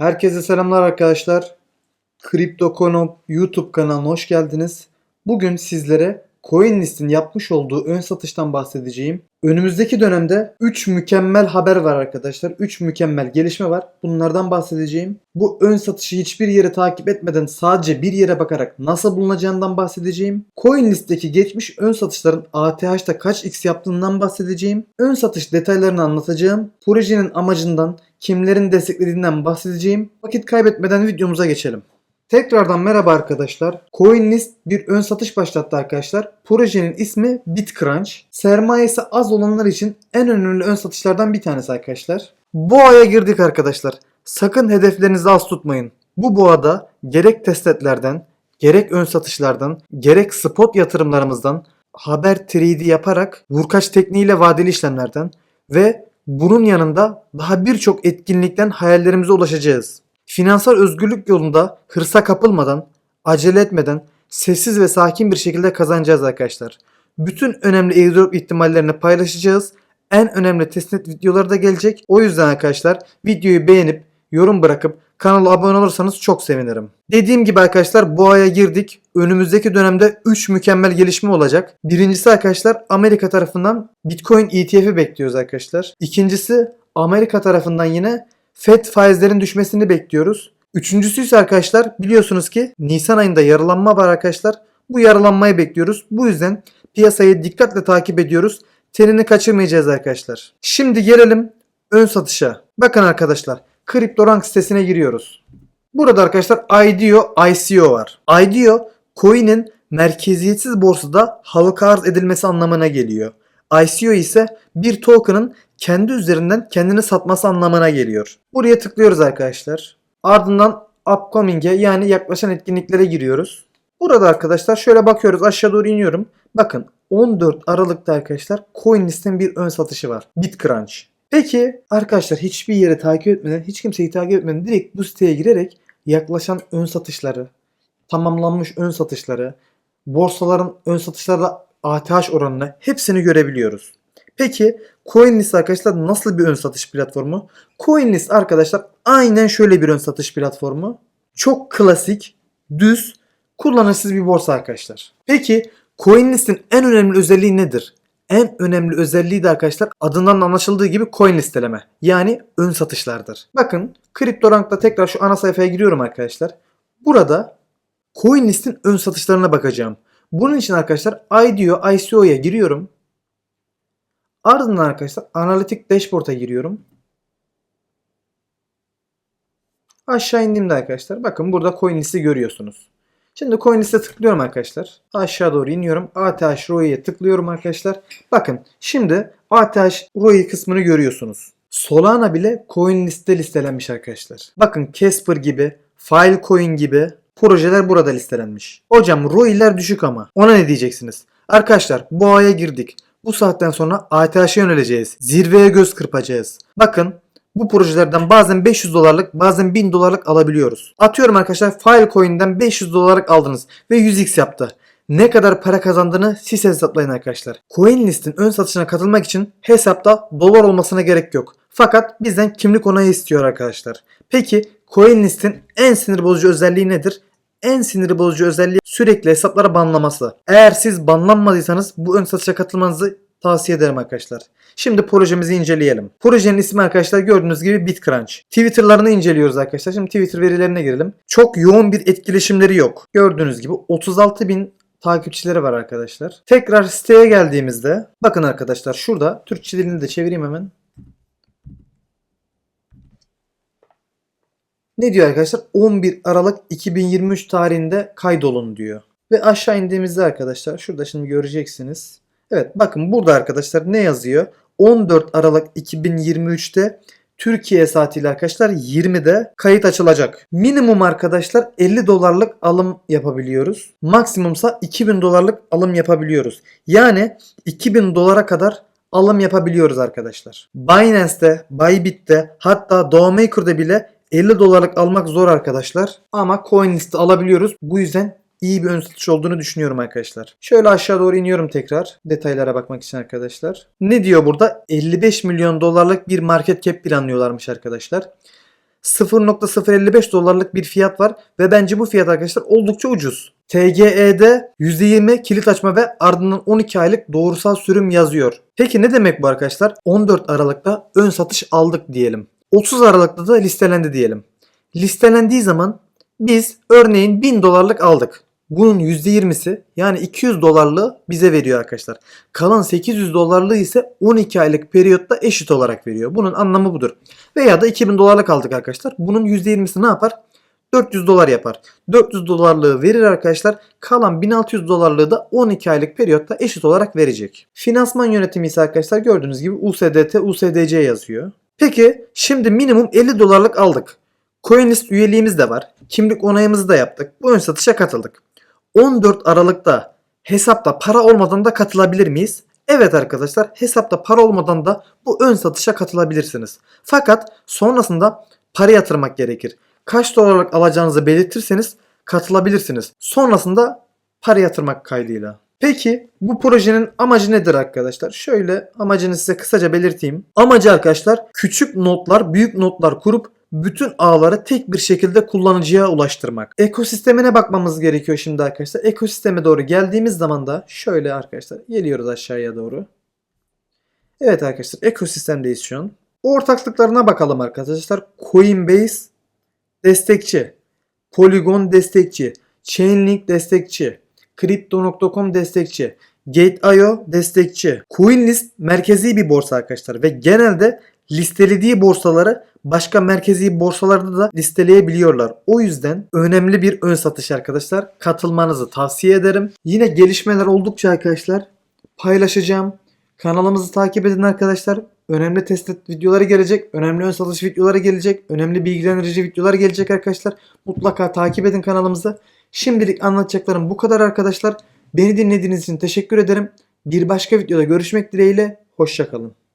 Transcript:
Herkese selamlar arkadaşlar. Kripto.com YouTube kanalına hoş geldiniz. Bugün sizlere CoinList'in yapmış olduğu ön satıştan bahsedeceğim. Önümüzdeki dönemde 3 mükemmel haber var arkadaşlar. 3 mükemmel gelişme var. Bunlardan bahsedeceğim. Bu ön satışı hiçbir yere takip etmeden sadece bir yere bakarak nasıl bulunacağından bahsedeceğim. CoinList'teki geçmiş ön satışların ATH'da kaç x yaptığından bahsedeceğim. Ön satış detaylarını anlatacağım. Projenin amacından, kimlerin desteklediğinden bahsedeceğim. Vakit kaybetmeden videomuza geçelim. Tekrardan merhaba arkadaşlar. CoinList bir ön satış başlattı arkadaşlar. Projenin ismi BitCrunch. Sermayesi az olanlar için en önemli ön satışlardan bir tanesi arkadaşlar. Boğa'ya girdik arkadaşlar. Sakın hedeflerinizi az tutmayın. Bu boğada gerek testnetlerden, gerek ön satışlardan, gerek spot yatırımlarımızdan haber trade yaparak vurkaç tekniğiyle vadeli işlemlerden ve bunun yanında daha birçok etkinlikten hayallerimize ulaşacağız. Finansal özgürlük yolunda hırsa kapılmadan, acele etmeden, sessiz ve sakin bir şekilde kazanacağız arkadaşlar. Bütün önemli airdrop ihtimallerini paylaşacağız. En önemli testnet videoları da gelecek. O yüzden arkadaşlar videoyu beğenip yorum bırakıp kanala abone olursanız çok sevinirim. Dediğim gibi arkadaşlar bu aya girdik. Önümüzdeki dönemde 3 mükemmel gelişme olacak. Birincisi arkadaşlar Amerika tarafından Bitcoin ETF'i bekliyoruz arkadaşlar. İkincisi Amerika tarafından yine FED faizlerin düşmesini bekliyoruz. Üçüncüsü ise arkadaşlar biliyorsunuz ki Nisan ayında yaralanma var arkadaşlar. Bu yaralanmayı bekliyoruz. Bu yüzden piyasayı dikkatle takip ediyoruz. Tenini kaçırmayacağız arkadaşlar. Şimdi gelelim ön satışa. Bakın arkadaşlar CryptoRank sitesine giriyoruz. Burada arkadaşlar IDO, ICO var. IDO coin'in merkeziyetsiz borsada halka arz edilmesi anlamına geliyor. ICO ise bir token'ın kendi üzerinden kendini satması anlamına geliyor. Buraya tıklıyoruz arkadaşlar. Ardından upcoming'e yani yaklaşan etkinliklere giriyoruz. Burada arkadaşlar şöyle bakıyoruz aşağı doğru iniyorum. Bakın 14 Aralık'ta arkadaşlar CoinList'in bir ön satışı var. BitCrunch. Peki arkadaşlar hiçbir yere takip etmeden, hiç kimseyi takip etmeden direkt bu siteye girerek yaklaşan ön satışları, tamamlanmış ön satışları, borsaların ön satışlarda ATH oranını hepsini görebiliyoruz. Peki CoinList arkadaşlar nasıl bir ön satış platformu? CoinList arkadaşlar aynen şöyle bir ön satış platformu. Çok klasik, düz, kullanışsız bir borsa arkadaşlar. Peki CoinList'in en önemli özelliği nedir? En önemli özelliği de arkadaşlar adından anlaşıldığı gibi coin listeleme. Yani ön satışlardır. Bakın CryptoRank'ta tekrar şu ana sayfaya giriyorum arkadaşlar. Burada CoinList'in ön satışlarına bakacağım. Bunun için arkadaşlar IDO, ICO'ya giriyorum. Ardından arkadaşlar analitik dashboard'a giriyorum. Aşağı indiğimde arkadaşlar bakın burada coin listi görüyorsunuz. Şimdi coin liste tıklıyorum arkadaşlar. Aşağı doğru iniyorum. ATH ROI'ye tıklıyorum arkadaşlar. Bakın şimdi ATH ROI kısmını görüyorsunuz. Solana bile coin liste listelenmiş arkadaşlar. Bakın Casper gibi, Filecoin gibi projeler burada listelenmiş. Hocam ROI'ler düşük ama. Ona ne diyeceksiniz? Arkadaşlar bu aya girdik. Bu saatten sonra ATH'e yöneleceğiz. Zirveye göz kırpacağız. Bakın bu projelerden bazen 500 dolarlık bazen 1000 dolarlık alabiliyoruz. Atıyorum arkadaşlar Filecoin'den 500 dolarlık aldınız ve 100x yaptı. Ne kadar para kazandığını siz hesaplayın arkadaşlar. CoinList'in ön satışına katılmak için hesapta dolar olmasına gerek yok. Fakat bizden kimlik onayı istiyor arkadaşlar. Peki CoinList'in en sinir bozucu özelliği nedir? En sinir bozucu özelliği sürekli hesaplara banlaması. Eğer siz banlanmadıysanız bu ön satışa katılmanızı tavsiye ederim arkadaşlar. Şimdi projemizi inceleyelim. Projenin ismi arkadaşlar gördüğünüz gibi BitCrunch. Twitter'larını inceliyoruz arkadaşlar. Şimdi Twitter verilerine girelim. Çok yoğun bir etkileşimleri yok. Gördüğünüz gibi 36 bin takipçileri var arkadaşlar. Tekrar siteye geldiğimizde bakın arkadaşlar şurada Türkçe dilini de çevireyim hemen. Ne diyor arkadaşlar? 11 Aralık 2023 tarihinde kaydolun diyor. Ve aşağı indiğimizde arkadaşlar şurada şimdi göreceksiniz. Evet bakın burada arkadaşlar ne yazıyor? 14 Aralık 2023'te Türkiye saatiyle arkadaşlar 20'de kayıt açılacak. Minimum arkadaşlar 50 dolarlık alım yapabiliyoruz. Maksimumsa 2000 dolarlık alım yapabiliyoruz. Yani 2000 dolara kadar alım yapabiliyoruz arkadaşlar. Binance'te, Bybit'te hatta Domaker'da bile 50 dolarlık almak zor arkadaşlar. Ama CoinList'i alabiliyoruz. Bu yüzden iyi bir ön satış olduğunu düşünüyorum arkadaşlar. Şöyle aşağı doğru iniyorum tekrar detaylara bakmak için arkadaşlar. Ne diyor burada? 55 milyon dolarlık bir market cap planlıyorlarmış arkadaşlar. 0.055 dolarlık bir fiyat var ve bence bu fiyat arkadaşlar oldukça ucuz. TGE'de %20 kilit açma ve ardından 12 aylık doğrusal sürüm yazıyor. Peki ne demek bu arkadaşlar? 14 Aralık'ta ön satış aldık diyelim. 30 Aralık'ta da listelendi diyelim. Listelendiği zaman biz örneğin 1000 dolarlık aldık. Bunun %20'si yani 200 dolarlığı bize veriyor arkadaşlar. Kalan 800 dolarlığı ise 12 aylık periyotta eşit olarak veriyor. Bunun anlamı budur. Veya da 2000 dolarlık aldık arkadaşlar. Bunun %20'si ne yapar? 400 dolar yapar. 400 dolarlığı verir arkadaşlar. Kalan 1600 dolarlığı da 12 aylık periyotta eşit olarak verecek. Finansman yönetimi ise arkadaşlar gördüğünüz gibi USDT, USDC yazıyor. Peki şimdi minimum 50 dolarlık aldık. CoinList üyeliğimiz de var. Kimlik onayımızı da yaptık. Bu ön satışa katıldık. 14 Aralık'ta hesapta para olmadan da katılabilir miyiz? Evet arkadaşlar hesapta para olmadan da bu ön satışa katılabilirsiniz. Fakat sonrasında para yatırmak gerekir. Kaç dolarlık alacağınızı belirtirseniz katılabilirsiniz. Sonrasında para yatırmak kaydıyla. Peki bu projenin amacı nedir arkadaşlar? Şöyle amacını size kısaca belirteyim. Amacı arkadaşlar küçük notlar, büyük notlar kurup bütün ağları tek bir şekilde kullanıcıya ulaştırmak. Ekosistemine bakmamız gerekiyor şimdi arkadaşlar. Ekosisteme doğru geldiğimiz zaman da şöyle arkadaşlar geliyoruz aşağıya doğru. Evet arkadaşlar ekosistemdeyiz şu an. Ortaklıklarına bakalım arkadaşlar. Coinbase destekçi, Polygon destekçi, Chainlink destekçi, Crypto.com destekçi, Gate.io destekçi. CoinList merkezi bir borsa arkadaşlar ve genelde listelediği borsaları başka merkezi borsalarda da listeleyebiliyorlar. O yüzden önemli bir ön satış arkadaşlar. Katılmanızı tavsiye ederim. Yine gelişmeler oldukça arkadaşlar paylaşacağım. Kanalımızı takip edin arkadaşlar. Önemli test videoları gelecek. Önemli ön satış videoları gelecek. Önemli bilgilendirici videolar gelecek arkadaşlar. Mutlaka takip edin kanalımızı. Şimdilik anlatacaklarım bu kadar arkadaşlar. Beni dinlediğiniz için teşekkür ederim. Bir başka videoda görüşmek dileğiyle. Hoşçakalın.